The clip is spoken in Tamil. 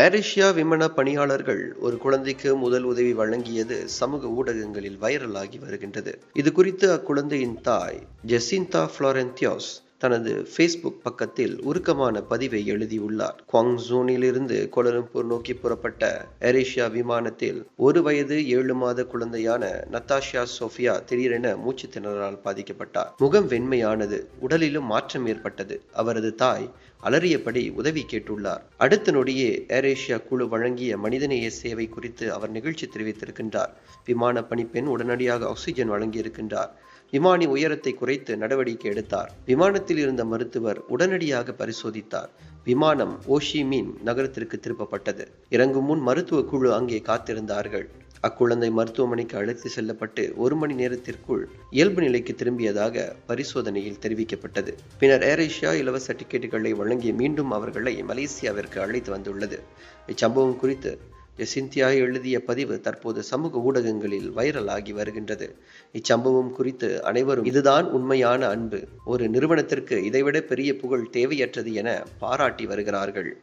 ஏரேஷியா விமான பணியாளர்கள் ஒரு குழந்தைக்கு முதல் உதவி வழங்கியது சமூக ஊடகங்களில் வைரலாகி வருகின்றது. இது குறித்து அக்குழந்தையின் தாய் ஜெசிந்தா புளோரென்தியோஸ் தனது ஃபேஸ்புக் பக்கத்தில் உருக்கமான பதிவை எழுதியுள்ளார். குவாங்சூனிலிருந்து கோலலம்பூர் நோக்கி புறப்பட்ட ஏரேஷியா விமானத்தில் ஒரு வயது ஏழு மாத குழந்தையான நத்தாஷியா சோஃபியா திடீரென மூச்சு திணறலால் பாதிக்கப்பட்டார். முகம் வெண்மையானது உடலிலும் மாற்றம் ஏற்பட்டது. அவரது தாய் அலறியபடி உதவி கேட்டுள்ளார். அடுத்த நொடியே ஏரேஷியா குழு வழங்கிய மனிதநேய சேவை குறித்து அவர் நிகழ்ச்சி தெரிவித்திருக்கின்றார். விமான பணிப்பெண் உடனடியாக ஆக்சிஜன் வழங்கியிருக்கின்றார். விமானி உயரத்தை குறைத்து நடவடிக்கை எடுத்தார். விமானத்தில் இருந்த மருத்துவர் உடனடியாக பரிசோதித்தார். விமானம் ஓஷிமீன் நகரத்திற்கு திருப்பப்பட்டது. இறங்கும் முன் மருத்துவ குழு அங்கே காத்திருந்தார்கள். அக்குழந்தை மருத்துவமனைக்கு அழைத்து செல்லப்பட்டு ஒரு மணி நேரத்திற்குள் இயல்பு நிலைக்கு திரும்பியதாக பரிசோதனையில் தெரிவிக்கப்பட்டது. பின்னர் ஏரேஷியா இலவச டிக்கெட்டுகளை வழங்கி மீண்டும் அவர்களை மலேசியாவிற்கு அழைத்து வந்துள்ளது. இச்சம்பவம் குறித்து ஜெசிந்தியா எழுதிய பதிவு தற்போது சமூக ஊடகங்களில் வைரலாகி வருகின்றது. இச்சம்பவம் குறித்து அனைவரும் இதுதான் உண்மையான அன்பு. ஒரு நிறுவனத்திற்கு இதைவிட பெரிய புகழ் தேவையற்றது என பாராட்டி வருகிறார்கள்.